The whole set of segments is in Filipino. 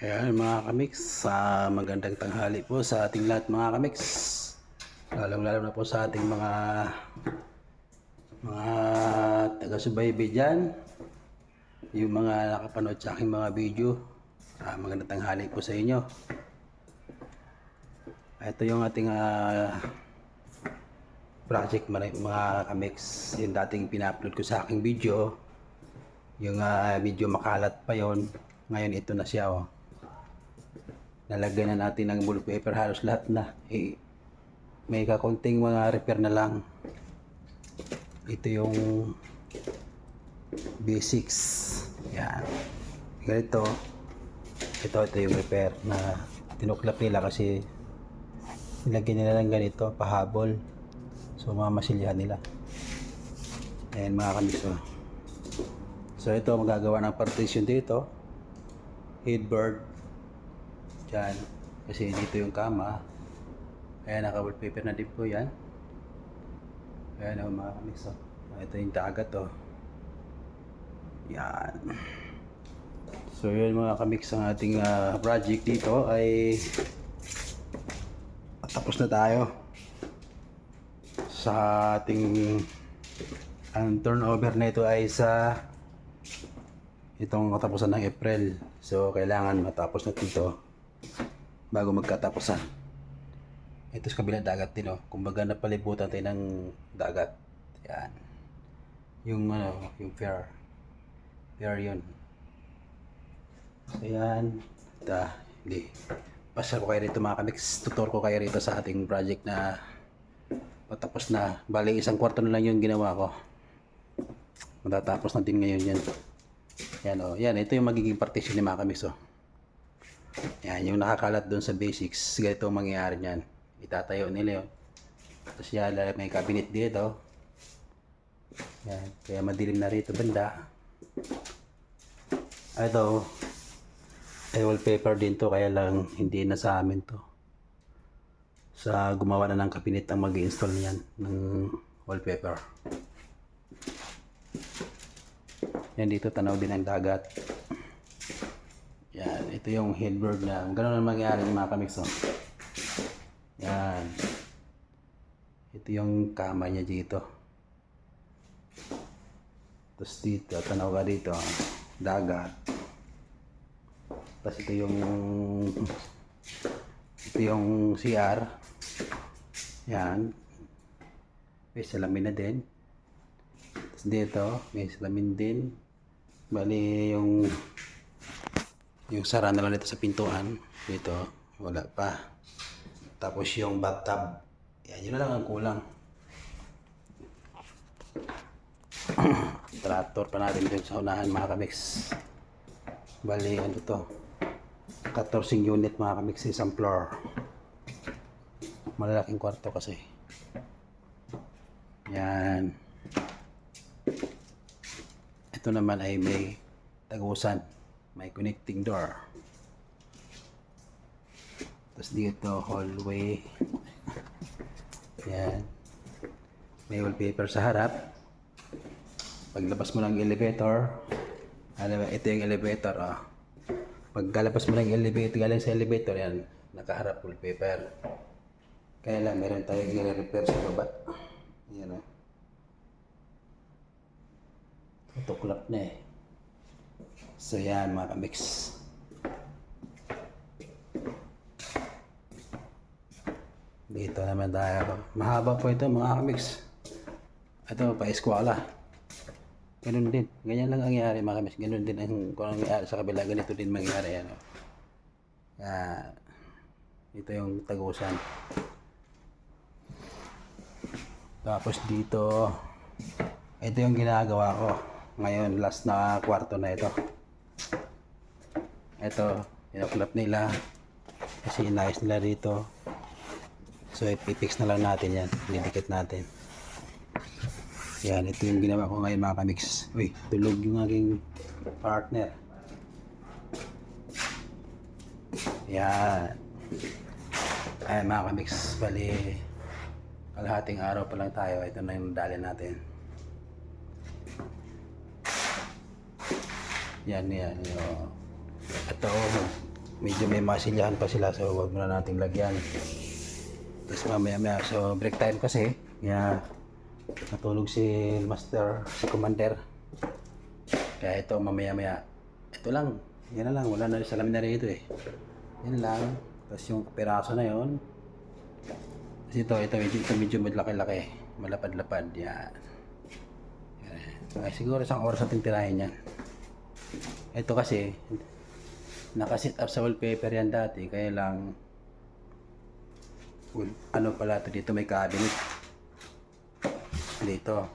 Ayan mga kamix, sa magandang tanghali po sa ating lahat mga kamix. Lalong lalo na po sa ating mga mga taga-subaybay dyan. Yung mga nakapanood sa aking mga video. Ah, magandang tanghali po sa inyo. Ito yung ating ah, project mga, kamix. Yung dating pina-upload ko sa aking video. Yung ah, video makalat pa yon Ngayon ito na siya oh. Nalagyan na natin ng wallpaper halos lahat na. Eh, may kakunting mga repair na lang. Ito yung basics. Yan. Ganito. Ito, ito yung repair na tinuklap nila kasi nilagyan nila ng ganito, pahabol. So, mamasilyahan nila. Ayan mga kamiso. So, ito, magagawa ng partition dito. Headboard. Diyan. Kasi dito yung kama. Ayan, naka-wallpaper na din po yan. Ayan o mga kamiso. Ito yung dagat o. Yan. So yun mga kamix ang ating ah, project dito ay tapos na tayo sa ating ang turnover na ito ay sa itong katapusan ng April. So kailangan matapos na dito bago magkatapusan. Ito sa kabilang dagat din oh. Kumbaga napalibutan tayo ng dagat. Yan. Yung ano, yung fair. Fair yun. So yan. Da, hindi. Pasal ko kayo rito mga kamix. Tutor ko kayo rito sa ating project na matapos na. Bali isang kwarto na lang yung ginawa ko. Matatapos na din ngayon yan. Yan o. Yan. Ito yung magiging partition ni mga kamix oh. Yan. Yung nakakalat doon sa basics. Ganito ang mangyayari niyan. Itatayo nila yun. Tapos yan. May cabinet dito. Yan. Kaya madilim na rito banda. Ah, Ito, ay wallpaper din to kaya lang hindi na sa amin to. Sa gumawa na ng kabinet ang mag install niyan ng wallpaper. Yan dito tanaw din ang dagat. Ito yung headboard na ganun ang mangyayari ng mga kamix. oh. Yan. Ito yung kama niya dito. Tapos dito, tanaw ka dito, dagat. Tapos ito yung ito yung CR. Yan. May salamin na din. Tapos dito, may salamin din. Bali yung yung sara na lang dito sa pintuan. Dito, wala pa. Tapos yung bathtub. Yan, yun lang ang kulang. Tractor pa natin dito sa unahan mga kamix. Bali, ano to? 14 unit mga kamix isang floor. Malalaking kwarto kasi. Yan. Ito naman ay may tagusan. May connecting door. Tapos dito, hallway. Yan. May wallpaper sa harap. Paglabas mo ng elevator, alam ito yung elevator, oh. Pagkalabas mo ng elevator, galing sa elevator, yan, nakaharap wallpaper. Kaya lang, meron tayong i-repair sa baba. Yan, oh. Tutuklap na eh. So yan, mga kamix. Dito naman tayo. Mahaba po ito, mga kamix. Ito, pa-eskwala. Ganun din. Ganyan lang ang nangyayari mga kamis. Ganun din ang kung ang nangyayari sa kabila. Ganito din mangyayari. Ano. Yan. Ito yung tagusan. Tapos dito, ito yung ginagawa ko. Ngayon, last na kwarto na ito. Ito, inaklap nila. Kasi inayos nila dito. So, ipipix na lang natin yan. Didikit natin. Yan, ito yung ginawa ko ngayon mga kamix. Uy, tulog yung aking partner. Yan. Ay mga kamix, bali kalahating araw pa lang tayo. Ito na yung dali natin. Yan, yan. Yung, ito, medyo may masilyahan pa sila so wag muna nating lagyan. Tapos mamaya maya, so break time kasi, kaya natulog si master, si commander. Kaya ito mamaya maya, ito lang, yan na lang, wala na salamin na rin ito eh. Yan lang, tapos yung piraso na yon Tapos ito, ito, medyo, ito medyo malaki-laki, malapad-lapad, yan. Ay, siguro isang oras natin tirahin yan. Ito kasi, nakasit up sa wallpaper yan dati, kaya lang, ano pala ito dito may cabinet. Dito,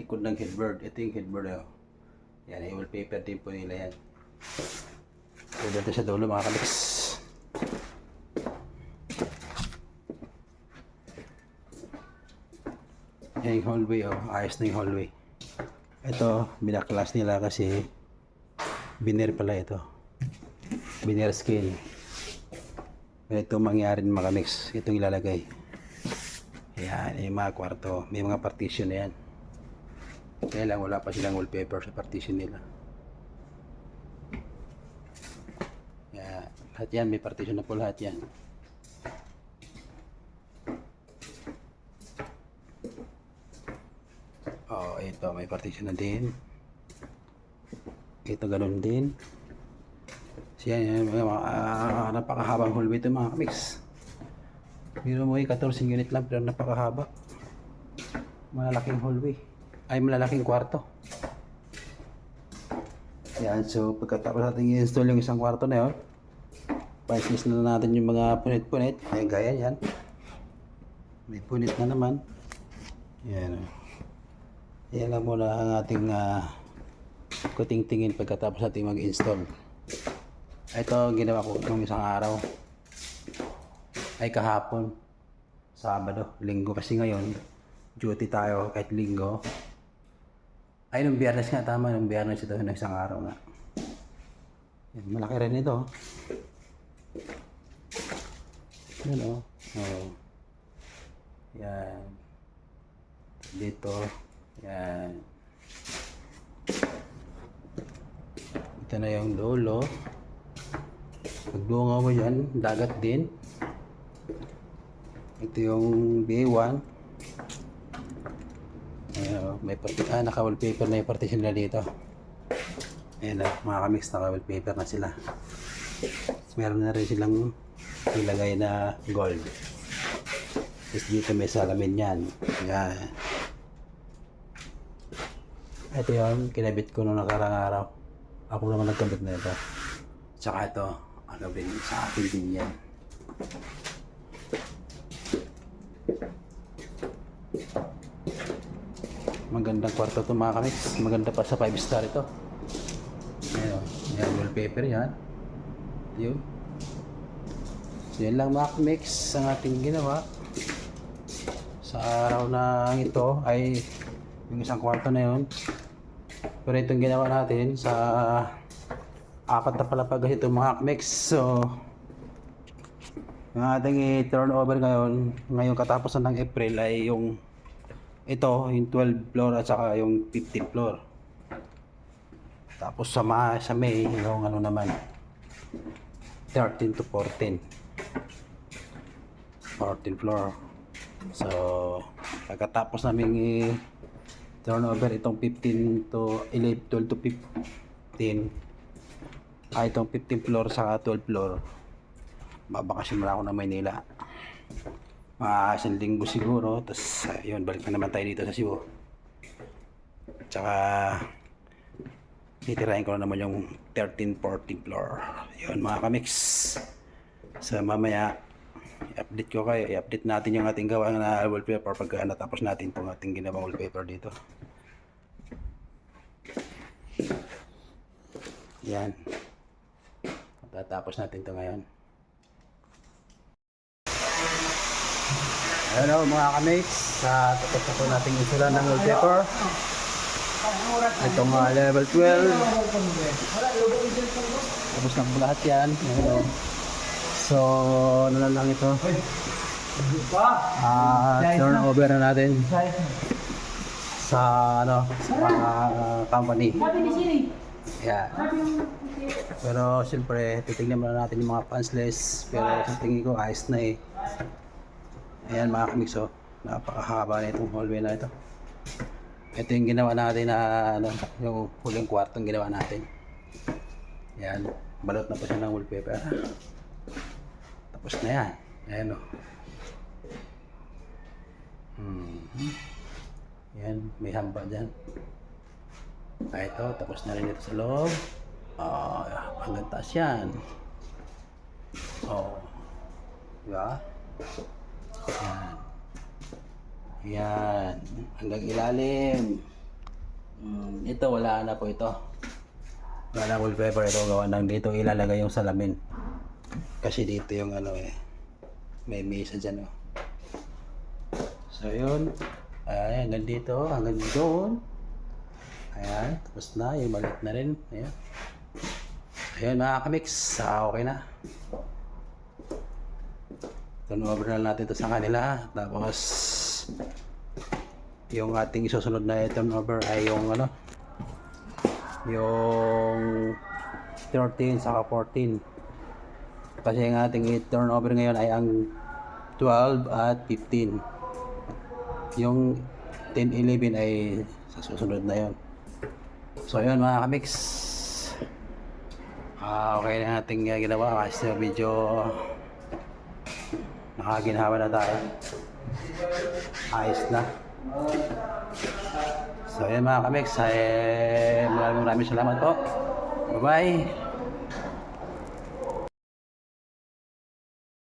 likod ng headboard, ito yung headboard oh. Yan, yung wallpaper din po nila yan. So, dito sa dulo mga kaliks. Yan yung hallway oh, ayos na yung hallway. Ito, binaklas nila kasi biner pala ito. Biner scale. Ito mangyari ng mga mix. Itong ilalagay. Ayan, yung mga kwarto. May mga partition na yan. Kaya lang wala pa silang wallpaper sa partition nila. Kaya lahat yan, may partition na po lahat yan. Oh, ito, may partition na din. Ito ganun din. Siya, yan, uh, napakahabang hallway ito mga kamix. Pero mo 14 unit lang pero napakahaba. Malalaking hallway. Ay, malalaking kwarto. Yan, so pagkatapos natin i-install yung isang kwarto na yun, pa-install na natin yung mga punit-punit. Ay, gaya yan. May punit na naman. Yan. Yan lang muna ang ating uh, kuting-tingin pagkatapos natin mag-install. Ito ginawa ko nung isang araw. Ay kahapon. Sabado, linggo kasi ngayon. Duty tayo kahit linggo. Ay, nung biyernes nga, tama. Nung biyernes ito, nung isang araw nga. Yan, malaki rin ito. Yan o. Oh. Yan. Dito. Yan. Ito na yung lolo. Pagdungaw mo yan, dagat din. Ito yung B1. Ayan, oh, may parti ah, naka-wallpaper na yung partition nila dito. Ayan na, mga kamix, naka-wallpaper na sila. Meron na rin silang ilagay na gold. Tapos dito may salamin yan. Ayan. Ito yun, kinabit ko nung nakarang araw. Ako naman nagkabit na ito. Tsaka ito, ano din, sa akin din yan. Magandang kwarto to mga kamix. Maganda pa sa 5 star ito. Ayan, yan, wallpaper yan. Yun. So yan lang mga kamix ang ating ginawa. Sa araw na ito ay yung isang kwarto na yun. Pero itong ginawa natin sa apat na palapag ito mga mix. So, yung ating i-turnover ngayon, ngayong katapusan ng April ay yung ito, yung 12 floor at saka yung 15 floor. Tapos sa, ma sa May, yung ano naman, 13 to 14. 14 floor. So, pagkatapos namin i- turnover itong 15 to 11, 12 to 15 ay itong 15 floor sa 12 floor. Babakasyon muna ako ng Maynila. Mga isang linggo siguro tapos yun balik na naman tayo dito sa Cebu. Tsaka titirahin ko na naman yung 13, 14 floor. Yun mga kamix. Sa mamaya i-update ko kayo i-update natin yung ating gawa na wallpaper pagka natapos natin itong ating ginawang wallpaper dito yan Tatapos natin to ngayon. Hello mga kamates, sa tapos na po nating isulan ng wallpaper. Itong uh, level 12. Tapos na po lahat yan. Hello. So, ano na lang ito? Ah, turn over na natin sa ano, sa uh, company. Yan. Pero siyempre, titignan muna natin yung mga pansless. Pero sa tingin ko, ayos na eh. Ayan mga kamix oh. Napakahaba na itong hallway na ito. Ito yung ginawa natin na ano, yung huling kwartong ginawa natin. Yan. Balot na pa siya ng wallpaper. Tapos na yan. Ayan oh. Hmm. Yan, may hamba dyan. Ah, ito, tapos na rin ito sa loob. Ah, hanggang taas yan. Oh. Diba? Yan. Yan. Hanggang ilalim. Hmm, ito, wala na po ito. Wala na wallpaper ito. Gawa ng dito ilalagay yung salamin. Kasi dito yung ano eh. May mesa dyan oh. So yun. Ay, hanggang dito. Hanggang doon. Ayan. Tapos na. Yung maliit na rin. Ayan. Ayan mga kamix. Ah, okay na. Turn over na natin ito sa kanila. Tapos yung ating isusunod na turn over ay yung ano yung 13 saka 14 kasi ang ating turnover ngayon ay ang 12 at 15 yung 10, 11 ay sa susunod na yon so yun mga kamix. Ah okay na ating uh, ginawa. Kasi medyo nakaginawa na tayo. Ayos na. So yun mga kamix. Ay maraming maraming salamat po. Bye bye